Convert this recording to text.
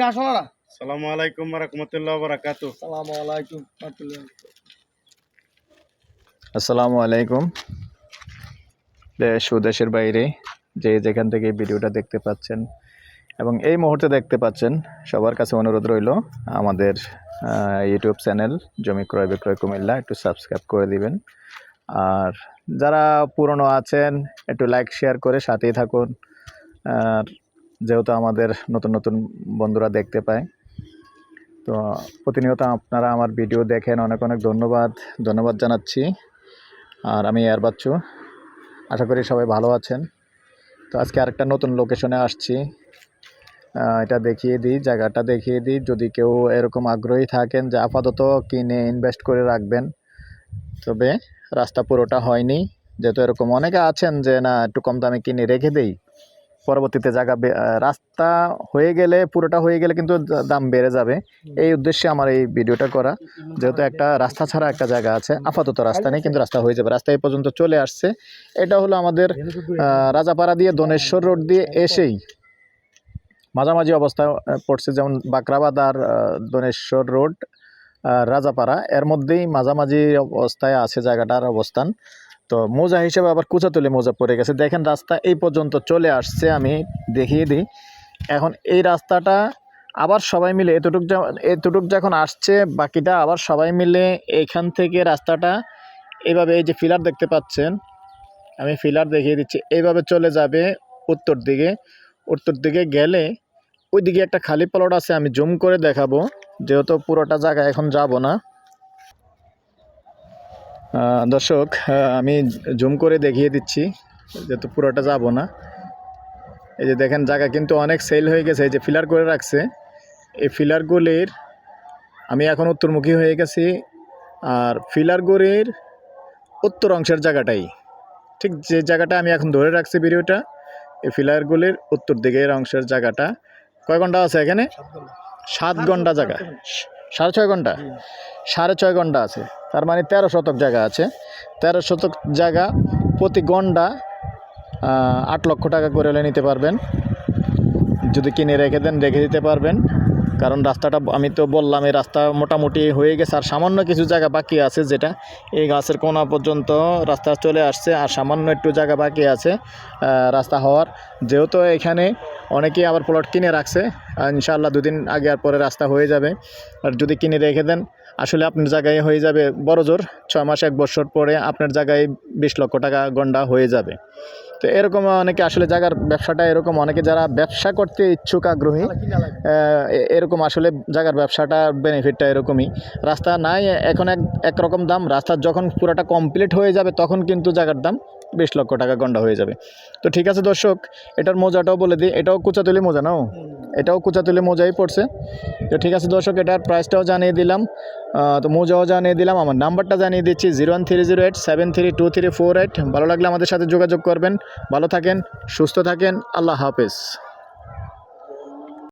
গান শোনা না। সালামু আলাইকুম রহমতুল্লাহ বারাকাতু। সালামু আলাইকুম। আসসালামু আলাইকুম। দেশ ও দেশের বাইরে যে যেখান থেকে এই ভিডিওটা দেখতে পাচ্ছেন এবং এই মুহূর্তে দেখতে পাচ্ছেন সবার কাছে অনুরোধ রইল আমাদের ইউটিউব চ্যানেল জমি ক্রয় বিক্রয় কুমিল্লা একটু সাবস্ক্রাইব করে দিবেন। আর যারা পুরনো আছেন একটু লাইক শেয়ার করে সাথেই থাকুন। আর যেহেতু আমাদের নতুন নতুন বন্ধুরা দেখতে পায়। তো প্রতিনিয়ত আপনারা আমার ভিডিও দেখেন। অনেক অনেক ধন্যবাদ। ধন্যবাদ জানাচ্ছি। আর আমি এয়ার বাচ্চু আশা করি সবাই ভালো আছেন। তো আজকে আরেকটা নতুন লোকেশনে আসছি। এটা দেখিয়ে দিই, জায়গাটা দেখিয়ে দিই। যদি কেউ এরকম আগ্রহী থাকেন যে আপাতত কিনে ইনভেস্ট করে রাখবেন, তবে রাস্তা পুরোটা হয়নি। যেহেতু এরকম অনেকে আছেন যে, না, একটু কম দামে কিনে রেখে দেই। পরবর্তীতে জায়গা রাস্তা হয়ে গেলে পুরোটা হয়ে গেলে কিন্তু দাম বেড়ে যাবে। এই উদ্দেশ্যে আমার এই ভিডিওটা করা। যেহেতু একটা রাস্তা ছাড়া একটা জায়গা আছে আপাতত রাস্তা নেই কিন্তু রাস্তা হয়ে যাবে। রাস্তা এই পর্যন্ত চলে আসছে। এটা হলো আমাদের রাজাপাড়া দিয়ে দনেশ্বর রোড দিয়ে এসেই মাঝামাঝি অবস্থায় আহ, পড়ছে যেমন বাকরাবাদ আর দনেশ্বর রোড রাজাপাড়া। এর মধ্যেই মাঝামাঝি অবস্থায় আছে জায়গাটার অবস্থান। তো মোজা হিসেবে আবার কুচাতলি মোজা পড়ে গেছে। দেখেন রাস্তা এই পর্যন্ত চলে আসছে, আমি দেখিয়ে দিই। এখন এই রাস্তাটা আবার সবাই মিলে এতটুক এতটুক যখন আসছে, বাকিটা আবার সবাই মিলে এখান থেকে রাস্তাটা এইভাবে এই যে ফিলার দেখতে পাচ্ছেন, আমি ফিলার দেখিয়ে দিচ্ছি। এইভাবে চলে যাবে উত্তর দিকে। উত্তর দিকে গেলে ওইদিকে একটা খালি প্লট আছে, আমি জুম করে দেখাবো। যেহেতু পুরোটা জায়গা এখন যাব না। দর্শক আমি জুম করে দেখিয়ে দিচ্ছি যেহেতু পুরোটা যাব না। এই যে দেখেন জায়গা কিন্তু অনেক সেল হয়ে গেছে এই যে ফিলার করে রাখছে। এই ফিলারগুলির আমি এখন উত্তরমুখী হয়ে গেছি আর ফিলারগুলির উত্তর অংশের জায়গাটাই। ঠিক যে জায়গাটা আমি এখন ধরে রাখছি ভিডিওটা এই ফিলারগুলির উত্তর দিকের অংশের জায়গাটা। কয় ঘণ্টা আছে এখানে? সাত ঘণ্টা। জায়গা। সাড়ে ছয় ঘণ্টা? সাড়ে ছয় ঘণ্টা আছে। তার মানে তেরো শতক জায়গা আছে। তেরো শতক জায়গা প্রতি আহ, আট লক্ষ টাকা করে নিতে পারবেন। যদি কিনে রেখে দেন রেখে দিতে পারবেন। কারণ রাস্তাটা আমি তো বললাম এই রাস্তা মোটামুটি হয়ে গেছে। আর সামান্য কিছু জায়গা বাকি আছে যেটা এই গাছের কোনা পর্যন্ত রাস্তা চলে আসছে। আর সামান্য একটু জায়গা বাকি আছে রাস্তা হওয়ার। যেহেতু এখানে অনেকেই আবার প্লট কিনে রাখছে। ইনশাআল্লাহ দুদিন আগে আর পরে রাস্তা হয়ে যাবে। আর যদি কিনে রেখে দেন আসলে আপনার জায়গায় হয়ে যাবে বড় জোর। ছয় মাস, এক বছর পরে আপনার জায়গায় বিশ লক্ষ টাকা গন্ডা হয়ে যাবে। তো এরকম অনেকে আসলে জায়গার ব্যবসাটা এরকম অনেকে যারা ব্যবসা করতে ইচ্ছুক, আগ্রহী এরকম আসলে জায়গার ব্যবসাটা বেনিফিটটা এরকমই। রাস্তা নাই, এখন এক, একরকম দাম। রাস্তার যখন পুরোটা কমপ্লিট হয়ে যাবে, তখন কিন্তু জায়গার দাম বিশ লক্ষ টাকা গন্ডা হয়ে যাবে। তো ঠিক আছে দর্শক, এটার মোজাটাও বলে দিই। এটাও কুচাতলি মোজা, নাও? এটাও কুচাতুলি মোজাই পড়ছে। তো ঠিক আছে দর্শক, এটার প্রাইসটাও জানিয়ে দিলাম। তো মোজাও জানিয়ে দিলাম। আমার নাম্বারটা জানিয়ে দিচ্ছি zero one three zero eight seven three two three four eight. ভালো লাগলে আমাদের সাথে যোগাযোগ করবেন। ভালো থাকেন, সুস্থ থাকেন। আল্লাহ হাফেজ।